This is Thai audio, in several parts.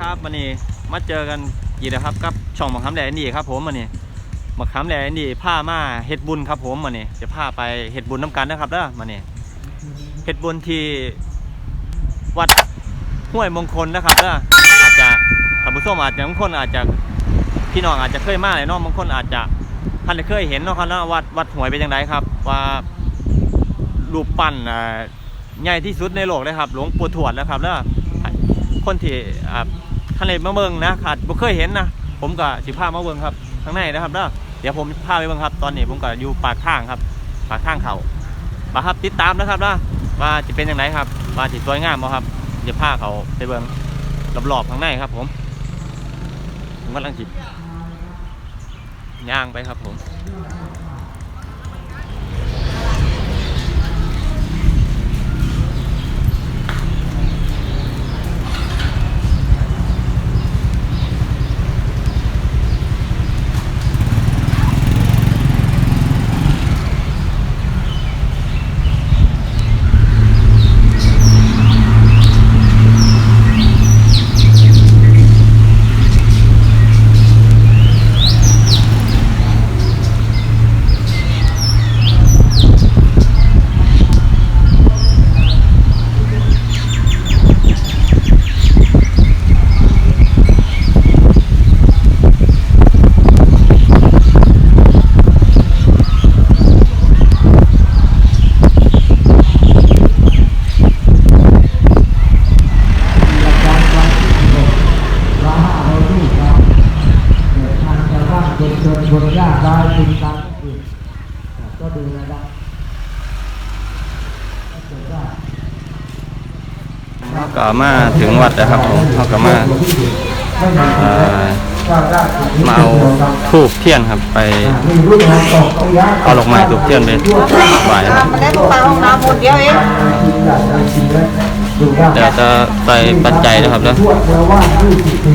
ครับวันนี้มาเจอกันอีกแล้วครับกับช่องมะขามแหล่นดีครับ ผมวันนี้มะขามแหล่นดีผ้ามาเฮ็ดบุญครับ ผมวันนี้จะพาไปเฮ็ดบุญน้ำกันนะครับเด้อวันนี้เฮ็ดบุญที่วัดห้วยมงคลนะครับเด้ออาจจะท่านผู้ชมอาจจะบางคนอาจจะพี่น้องอาจจะเคยมาเลยเนาะบางคนอาจจะท่านเคยเห็นเนาะครับเนาะวัดวัดหวยเป็นยังไงครับ ว่ารูปปั้นอ่าใหญ่ที่สุดในโลกเลยครับ หลวงปู่ทวดนะครับเด้อคนที่อ่า ท่านเลยมาเบิ่งนะขาดบ่เคยเห็นนะผมก็สิพามาเบิ่งครับข้างในนะครับเด้อเดี๋ยวผมพาไปเบิ่งครับ ตอนนี้ผมก็อยู่ปากทางครับ ปากทางเขาปาครับติดตามนะครับนะว่าจะเป็นยังไงครับว่าสิสวยงามบ่ครับเดี๋ยวพาเขาไปเบิ่งรอบๆข้างในครับ ผมผมกำลังจิบย่างไปครับผม ร้านเราที่ครับเกิดทางชาวบ้านคนจนคน ยากามก็คือก็ดูนะครับเขาก็มาถึงวัดแล้วครับผมเขาก็มาเอ่อมาเอาทูบเทียนครับไปเอายาเอาดอกไม้ทูบเทียนไปไหวครับมาได้ลูกไปห้องน้ำหมดเดียวเองกินได้ได้กินได้ดูได้เดี๋ยวจะใส่ปัจจัยนะครับนะทวเทวว่าที่สิบปี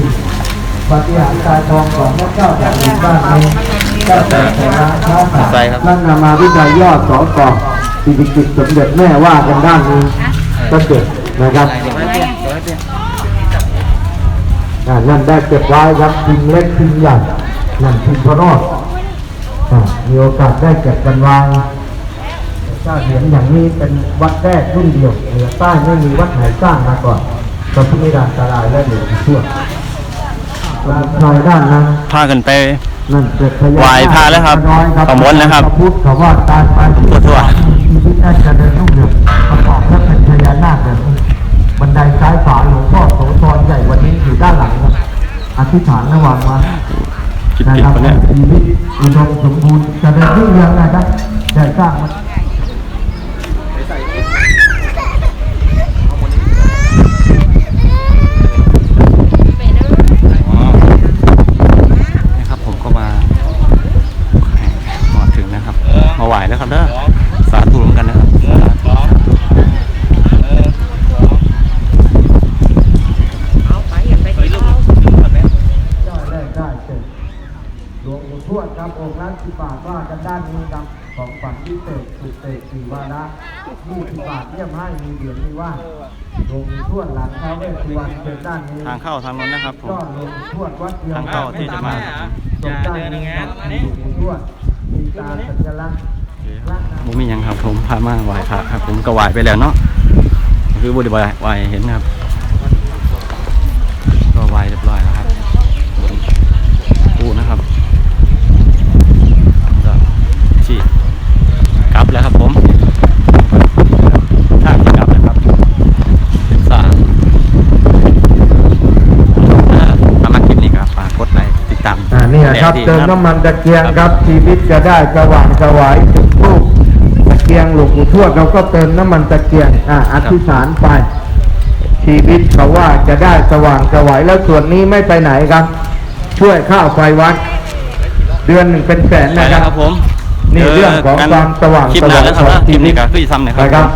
ปฏิหารย์กายทองของพระเจ้าแผ่นดินบ้านเจ้า แต่ชนะช้าขาดใส่ครับท่านนามาวิจัยยอดสอกอสิริกิจสมเด็จแม่ว่ากันด้านนี้ก็เจ็บนะครับอ่านั่นได้เก็บไว้ครับพิงเล็กพิงใหญ่นั่นพิงพระรอดอ่ามีโอกาสได้เก็บกันวางถ้าเห็นอย่างนี้เป็นวัดแรกรุ่นเดียวเหนือใต้ไม่มีวัดไหนสร้างมาก่อนพระพุทธดานตรายและเหลือชั่วทางด้านนั้นพากันไป นั่นเกิดพญาไหว้พระแล้วครับน้อยขบวนนะครับพระพุทธเขาว่าตายไปขอโทษชีวิตน่าจะเดินรุ่งเรืองประกอบและเป็นพญานาคแบบนี้บันไดซ้ายขวาหลวงพ่อโสธรใหญ่วันนี้อยู่ด้านหลังครับอธิษฐานระหว่างมาคิดนะผิดครับปะเนี่ยชีวิตอุดมสมบูรณ์เจะเดินรุ่งเรืองนะครับได้สร้างมา อ๋อนี่ครับผมก็มามาถึงนะครับ มาไหวแล้วครับเด้อสาธุร่วมกันนะครับสาธุเอาได้ได้ได้เสร็จหลวงปู่ทวดครับองค์ละสิบบาทว่ากันด้านนี้ครับของฝันที่เศษสุดเศษสี่วาระยี่สิบบาทเยี่ยมให้มีเหรียญมีว่าหลวงปู่ทวดหลังเท้าเวสสุวรรณเป็นด้านนี้ทางเข้าทางนั้นนะครับผมก็หลวงปู่ทวดวัดเดียวทางเข้าที่จะมาตรงด้านนี้ครับหลวงปู่ทวดมีตาสัญลักษณ์ พระนามผมมีหยังครับผมพามาไหว้พระครับ ผมก็ไหว้ไปแล้วเนาะคือบุญไหว้ไหว้เห็นนะครับ ก็ไหว้เรียบร้อยแล้วครับหลวงปู่นะครับก็ที่กลับแล้วครับผมทางที่กลับนะครับเป็นสามถ้ามาคลิปนี้ก็ฝากกดไลค์ติดตามอ่านี่ครับแดดดีเติมน้ำมันตะเกียงครับชีวิตจะได้สว่างสวาย ปู่ทวดเราก็เติมน้ำมันตะเกียงอ่าอธิษฐานไป ชีวิตเขาว่าจะได้สว่างสวายแล้วส่วนนี้ไม่ไปไหนครับ ช่วยข้าวไฟวัด เดือนหนึ่งเป็นแสนใช่นะคแล้รัวบครับผมนี่เรื่องของความสว่างคลิปสหน้าวยแล้วครับของคลิปนี้ชีวิตก็คือซ้ำนะคนะครัรับบ